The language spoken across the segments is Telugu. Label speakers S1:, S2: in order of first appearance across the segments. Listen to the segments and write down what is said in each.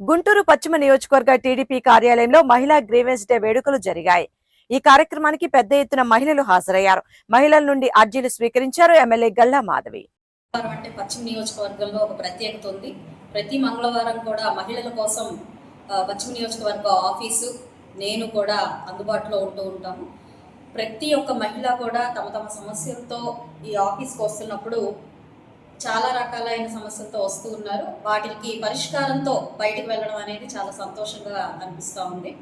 S1: గుంటూరు పశ్చిమ నియోజకవర్గ టీడీపీ కార్యాలయంలో మహిళా గ్రీవెన్స్ డే వేడుకలు జరిగాయి. ఈ కార్యక్రమానికి పెద్ద ఎత్తున మహిళలు హాజరయ్యారు. మహిళల నుండి అర్జీలు స్వీకరించారు ఎమ్మెల్యే గల్లా మాధవి.
S2: అంటే పశ్చిమ నియోజకవర్గంలో ఒక ప్రత్యేకత ఉంది. ప్రతి మంగళవారం కూడా మహిళల కోసం పశ్చిమ నియోజకవర్గ ఆఫీసు నేను కూడా అందుబాటులో ఉంటూ ఉంటాము. ప్రతి ఒక్క మహిళ కూడా తమ తమ సమస్యలతో ఈ ఆఫీస్కి వస్తున్నప్పుడు చాలా రకాలైన సమస్యలతో వస్తూ ఉన్నారు. వాటికి పరిష్కారంతో బయటకు వెళ్ళడం అనేది చాలా సంతోషంగా అనిపిస్తూ ఉంది.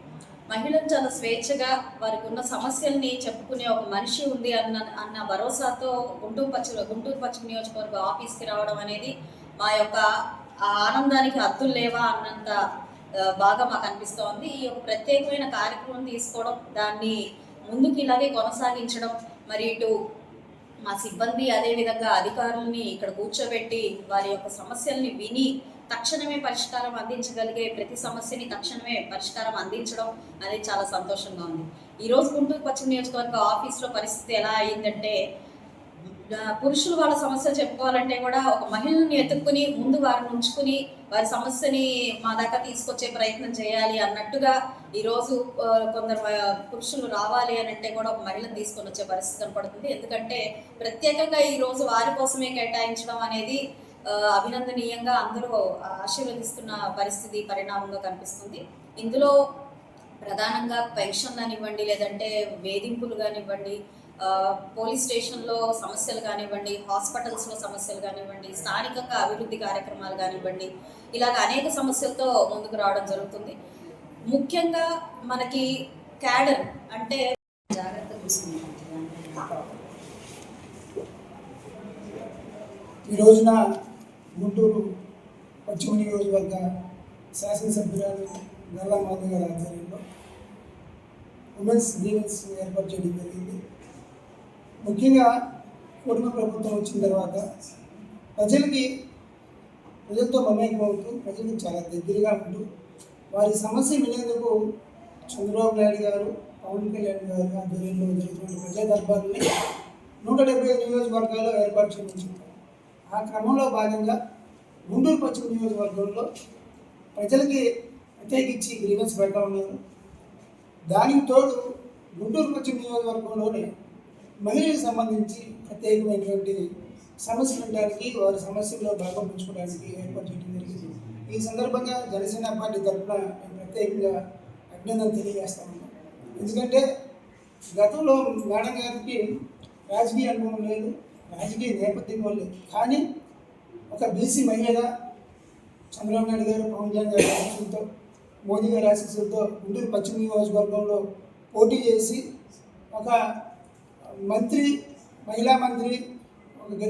S2: మహిళలు చాలా స్వేచ్ఛగా వారికి ఉన్న సమస్యల్ని చెప్పుకునే ఒక మనిషి ఉంది అన్న అన్న భరోసాతో గుంటూరు పశ్చిమ గుంటూరు పశ్చిమ నియోజకవర్గ ఆఫీస్కి రావడం అనేది మా యొక్క ఆ ఆనందానికి హద్దులు లేవా అన్నంత బాగా మాకు అనిపిస్తోంది ఈ యొక్క ప్రత్యేకమైన కార్యక్రమం తీసుకోవడం దాన్ని ముందుకు ఇలాగే కొనసాగించడం మరి ఇటు మా సిబ్బంది అదేవిధంగా అధికారుల్ని ఇక్కడ కూర్చోబెట్టి వారి యొక్క సమస్యల్ని విని తక్షణమే పరిష్కారం అందించగలిగే ప్రతి సమస్యని తక్షణమే పరిష్కారం అందించడం అనేది చాలా సంతోషంగా ఉంది. ఈరోజు గుంటూరు పశ్చిమ నియోజకవర్గ ఆఫీస్లో పరిస్థితి ఎలా అయిందంటే పురుషులు వాళ్ళ సమస్య చెప్పుకోవాలంటే కూడా ఒక మహిళని ఎత్తుక్కుని ముందు వారిని ఉంచుకుని వారి సమస్యని మా దాకా తీసుకొచ్చే ప్రయత్నం చేయాలి అన్నట్టుగా ఈరోజు కొందరు పురుషులు రావాలి అని అంటే కూడా ఒక మహిళను తీసుకొని వచ్చే పరిస్థితి కనపడుతుంది. ఎందుకంటే ప్రత్యేకంగా ఈరోజు వారి కోసమే కేటాయించడం అనేది అభినందనీయంగా అందరూ ఆశీర్వదిస్తున్న పరిస్థితి పరిణామంగా కనిపిస్తుంది. ఇందులో ప్రధానంగా పెన్షన్ కానివ్వండి లేదంటే వేధింపులు కానివ్వండి పోలీస్ స్టేషన్లో సమస్యలు కానివ్వండి హాస్పిటల్స్లో సమస్యలు కానివ్వండి స్థానికంగా అభివృద్ధి కార్యక్రమాలు కానివ్వండి ఇలాగ అనేక సమస్యలతో ముందుకు రావడం జరుగుతుంది. ముఖ్యంగా మనకి క్యాడర్ అంటే జాగ్రత్త
S3: ఈ రోజున గుంటూరు పశ్చిమ నియోజకవర్గ శాసనసభ్యురాలు గల్లా మాధవ్ గారి ఆధ్వర్యంలో ఉమెన్స్ గ్రీవెన్స్ ఏర్పాటు చేయడం జరిగింది. ముఖ్యంగా కుటుంబ ప్రభుత్వం వచ్చిన తర్వాత ప్రజలకి ప్రజలతో మమేకమవుతూ ప్రజలకు చాలా దగ్గరగా ఉంటూ వారి సమస్య వినేందుకు చంద్రబాబు నాయుడు గారు పవన్ కళ్యాణ్ గారు ఆధ్వర్యంలో జరుగుతున్న ప్రజా దర్బార్ని నూట డెబ్బై ఐదు నియోజకవర్గాల్లో ఏర్పాటు చేయడం ఆ క్రమంలో భాగంగా గుంటూరు పశ్చిమ నియోజకవర్గంలో ప్రజలకి ప్రత్యేకించి గ్రీవెన్స్ పెడతా ఉన్నారు దానికి తోడు గుంటూరు పశ్చిమ నియోజకవర్గంలోనే మహిళలకు సంబంధించి ప్రత్యేకమైనటువంటి సమస్యలు ఉండడానికి వారి సమస్యల్లో భాగం పంచుకోవడానికి ఏర్పాటు చేయడం జరిగింది. ఈ సందర్భంగా జనసేన పార్టీ తరఫున మేము ప్రత్యేకంగా అభినందన తెలియజేస్తా ఉన్నాం ఎందుకంటే గతంలో మేడం గారికి రాజకీయ అనుభవం లేదు రాజకీయ నేపథ్యం లేదు. కానీ ఒక బీసీ మహిళగా చంద్రబాబు నాయుడు గారు పవన్ కళ్యాణ్ గారి మోదీ గారి ఆశీస్సులతో గుంటూరు పశ్చిమ నియోజకవర్గంలో పోటీ చేసి ఒక మంత్రి మహిళా మంత్రి